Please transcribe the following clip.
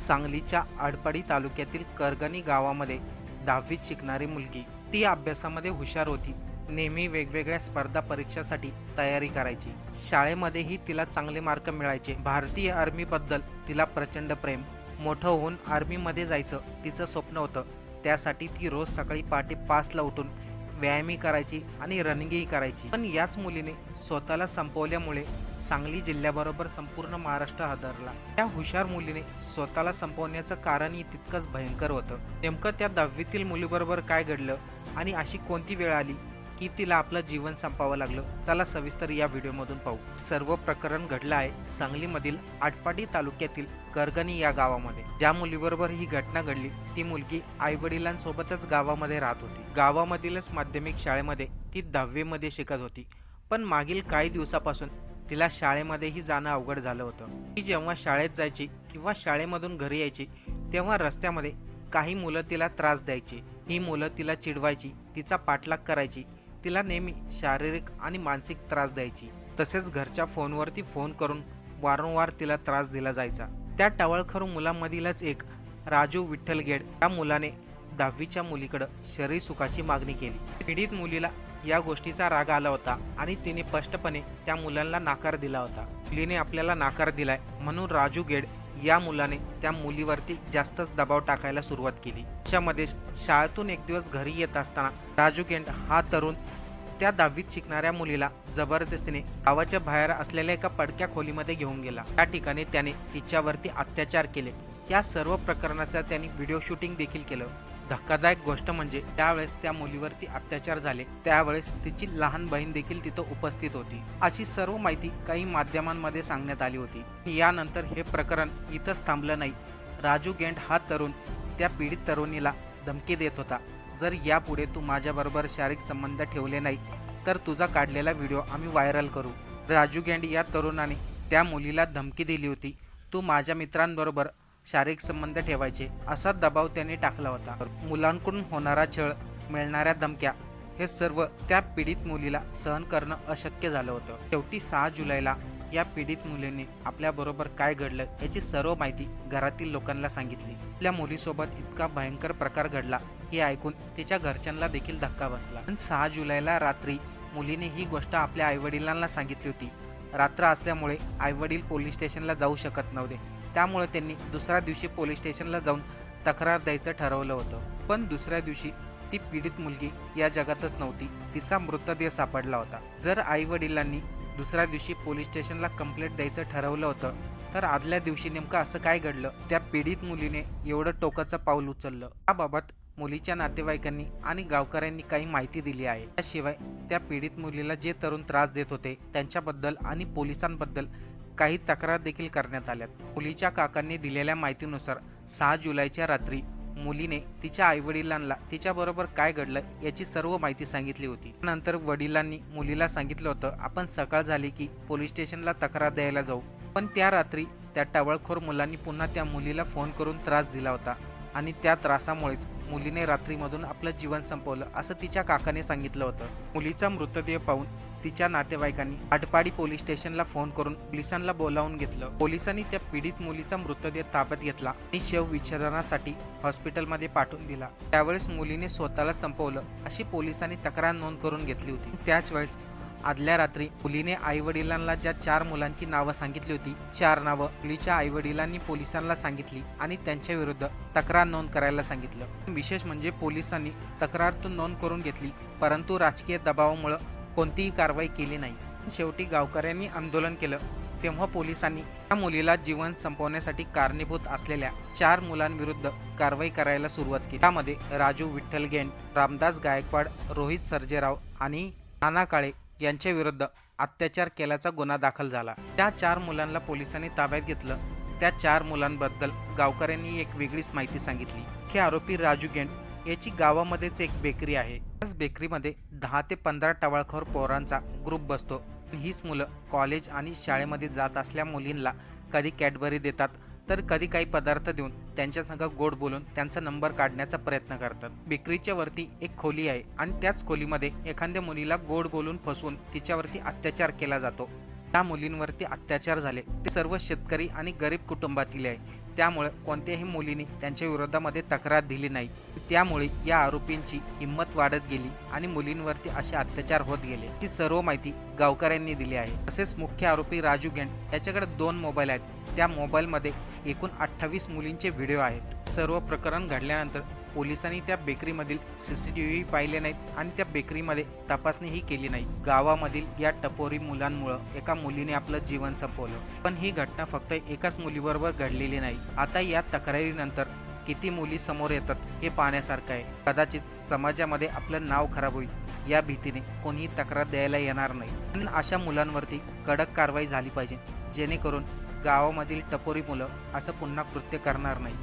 सांगलीच्या आडपाडी तालुक्यातील करगणी गावामध्ये दहावीत शिकणारी मुलगी. ती अभ्यासामध्ये हुशार होती. नेहमी वेगवेगळ्या स्पर्धा परीक्षासाठी तयारी करायची. शाळेमध्येही तिला चांगले मार्क मिळायचे. भारतीय आर्मीबद्दल तिला प्रचंड प्रेम. मोठं होऊन आर्मीमध्ये जायचं तिचं स्वप्न होतं. त्यासाठी ती रोज सकाळी पहाटे पाचला उठून व्यायामही करायची आणि रनिंगही करायची. पण याच मुलीने स्वतःला संपवल्यामुळे सांगली जिल्ह्याबरोबर संपूर्ण महाराष्ट्र हादरला. त्या हुशार मुलीने स्वतःला संपवण्याचं कारणही तितकंच भयंकर होतं. नेमकं त्या दहावीतील मुलीबरोबर काय घडलं आणि अशी कोणती वेळ आली की तिला आपलं जीवन संपावं लागलं? चला सविस्तर या व्हिडिओमधून पाहू. सर्व प्रकरण घडलं आहे सांगलीमधील आटपाडी तालुक्यातील करगणी या गावामध्ये. ज्या मुलीबरोबर ही घटना घडली ती मुलगी आई वडिलांसोबतच गावामध्ये राहत होती. गावामधीलच माध्यमिक शाळेमध्ये ती दहावीमध्ये शिकत होती. पण मागील काही दिवसापासून तिला शाळेमध्येही जाणं अवघड झालं होतं. ती जेव्हा शाळेत जायची किंवा शाळेमधून घरी यायची तेव्हा रस्त्यामध्ये काही मुलं तिला त्रास द्यायची. ही मुलं तिला चिडवायची तिचा पाठलाग करायची तिला नेहमी शारीरिक आणि मानसिक त्रास द्यायची. तसेच घरच्या फोनवरती फोन करून वारंवार तिला त्रास दिला जायचा. त्या टवळखरू मुलांमधीलच एक राजू विठ्ठल गेड या मुलाने दहावीच्या मुलीकडं शरीर सुखाची मागणी केली. पीडित मुलीला या गोष्टीचा राग आला होता आणि तिने स्पष्टपणे त्या मुलांना नाकार दिला होता. मुलीने आपल्याला नाकार दिलाय म्हणून राजू गेड या मुलाने त्या मुलीवरती जास्तच दबाव टाकायला सुरुवात केली. त्याच्यामध्येच शाळेतून एक दिवस घरी येत असताना राजू गेंड हा तरुण त्या दहावीत शिकणाऱ्या मुलीला जबरदस्तीने गावाच्या बाहेर असलेल्या एका पडक्या खोलीमध्ये घेऊन गेला. त्या ठिकाणी त्याने तिच्यावरती अत्याचार केले. या सर्व प्रकरणाचा त्यांनी व्हिडिओ शूटिंग देखील केलं. धक्कादायक गोष्ट म्हणजे त्यावेळेस त्या मुलीवरती अत्याचार झाले. त्यावेळेस तिची लहान बहीण देखील तिथं उपस्थित होती. अशी सर्व माहिती काही माध्यमांमध्ये सांगण्यात आली होती. यानंतर हे प्रकरण इथंच थांबलं नाही. राजू गेंड हा तरुण त्या पीडित तरुणीला धमकी देत होता. जर यापुढे तू माझ्याबरोबर शारीरिक संबंध ठेवले नाही तर तुझा काढलेला व्हिडिओ आम्ही व्हायरल करू. राजू गेंड या तरुणाने त्या मुलीला धमकी दिली होती. तू माझ्या मित्रांबरोबर शारीरिक संबंध ठेवायचे असा दबाव त्यांनी टाकला होता. मुलांकडून होणारा छळ मिळणाऱ्या धमक्या हे सर्व त्या पीडित मुलीला सहन करणं अशक्य झालं होतं. शेवटी सहा जुलैला या पीडित मुलीने आपल्याबरोबर काय घडलं याची सर्व माहिती घरातील लोकांना सांगितली. आपल्या मुलीसोबत इतका भयंकर प्रकार घडला हे ऐकून तिच्या घरच्यांना देखील धक्का बसला. पण सहा जुलैला रात्री मुलीने ही गोष्ट आपल्या आईवडिलांना सांगितली होती. रात्र असल्यामुळे आईवडील पोलीस स्टेशनला जाऊ शकत नव्हते. त्यामुळे त्यांनी दुसऱ्या दिवशी पोलीस स्टेशनला जाऊन तक्रार द्यायचं ठरवलं होतं. पण दुसऱ्या दिवशी ती पीडित मुलगी या जगातच नव्हती तिचा मृतदेह सापडला होता. जर आई वडिलांनी दुसऱ्या दिवशी पोलीस स्टेशनला कंप्लेंट द्यायचं ठरवलं होतं तर आदल्या दिवशी नेमकं असं काय घडलं? त्या पीडित मुलीने एवढं टोकाचं पाऊल उचललं. याबाबत मुलीच्या नातेवाईकांनी आणि गावकऱ्यांनी काही माहिती दिली आहे. त्याशिवाय त्या पीडित मुलीला जे तरुण त्रास देत होते त्यांच्याबद्दल आणि पोलिसांबद्दल काही तक्रार देखील करण्यात आल्यात. मुलीच्या काकांनी दिलेल्या माहितीनुसार सहा जुलैच्या रात्री मुलीने तिच्या आईवडिलांना तिच्याबरोबर काय घडलं याची सर्व माहिती सांगितली होती. नंतर वडिलांनी मुलीला सांगितलं होतं आपण सकाळ झाली की पोलीस स्टेशनला तक्रार द्यायला जाऊ. पण त्या रात्री त्या टवळखोर मुलांनी पुन्हा त्या मुलीला फोन करून त्रास दिला होता आणि त्या त्रासामुळेच मुलीने रात्रीमधून आपलं जीवन संपवलं असं तिच्या काकाने सांगितलं होतं. मुलीचा मृतदेह पाहून तिच्या नातेवाईकांनी आटपाडी पोलीस स्टेशनला फोन करून पोलिसांना बोलावून घेतलं. पोलिसांनी त्या पीडित मुलीचा मृतदेह ताब्यात घेतला आणि शव विच्छेदनासाठी हॉस्पिटलमध्ये पाठवून दिला. त्यावेळेस मुलीने स्वतःला संपवलं अशी पोलिसांनी तक्रार नोंद करून घेतली होती. त्याच वेळेस आदल्या रात्री मुलीने आई वडिलांना ज्या चार मुलांची नावं सांगितली होती चार नावं मुलीच्या आई वडिलांनी पोलिसांना सांगितली आणि त्यांच्या विरुद्ध तक्रार नोंद करायला सांगितलं. विशेष म्हणजे पोलिसांनी तक्रार नोंद करून घेतली परंतु राजकीय दबावामुळं कोणतीही कारवाई केली नाही. शेवटी गावकऱ्यांनी आंदोलन केलं. तेव्हा पोलिसांनी त्या मुलीला जीवन संपवण्यासाठी कारणीभूत असलेल्या चार मुलांविरुद्ध कारवाई करायला सुरुवात केली. त्यामध्ये राजू विठ्ठल गेंट रामदास गायकवाड रोहित सर्जेराव आणि नाना काळे यांच्या विरुद्ध अत्याचार केल्याचा गुन्हा दाखल झाला. त्या चार मुलांना पोलिसांनी ताब्यात घेतलं त्या चार मुलांबद्दल गावकऱ्यांनी एक वेगळीच माहिती सांगितली. हे आरोपी राजू गेंड याची गावामध्येच एक बेकरी आहे. बेकरीमध्ये दहा ते पंधरा टवाळखोर पोरांचा ग्रुप बसतो. हीच मुलं कॉलेज आणि शाळेमध्ये जात असल्या मुलींना कधी कॅडबरी देतात तर कधी काही पदार्थ देऊन त्यांच्यासंग गोड बोलून त्यांचा नंबर काढण्याचा प्रयत्न करतात. बेकरीच्या वरती एक खोली आहे आणि त्याच खोलीमध्ये एखाद्या मुलीला गोड बोलून फसवून तिच्यावरती अत्याचार केला जातो. त्या मुलींवरती अत्याचार झाले. ते सर्व शेतकरी आणि गरीब कुटुंबातील आहे. त्यामुळे कोणत्याही मुलीने त्यांच्या विरोधामध्ये तक्रार दिली नाही. त्यामुळे या आरोपींची हिंमत वाढत गेली आणि मुलींवरती असे अत्याचार होत गेले. ती सर्व माहिती गावकऱ्यांनी दिली आहे. तसेच मुख्य आरोपी राजू गेंड याच्याकडे दोन मोबाईल आहेत. त्या मोबाईलमध्ये एकूण अठ्ठावीस मुलींचे व्हिडिओ आहेत. सर्व प्रकरण घडल्यानंतर पोलिसांनी त्या बेकरीमधील सी सी टी व्ही पाहिले नाहीत आणि त्या बेकरीमध्ये तपासणीही केली नाही. गावामधील या टपोरी मुलांमुळं एका मुलीने आपलं जीवन संपवलं. पण ही घटना फक्त एकाच मुलीबरोबर घडलेली नाही. आता या तक्रारीनंतर किती मुली समोर येतात हे पाहण्यासारखं आहे. कदाचित समाजामध्ये आपलं नाव खराब होईल या भीतीने कोणीही तक्रार द्यायला येणार नाही. आणि अशा मुलांवरती कडक कारवाई झाली पाहिजे जेणेकरून गावामधील टपोरी मुलं असं पुन्हा कृत्य करणार नाही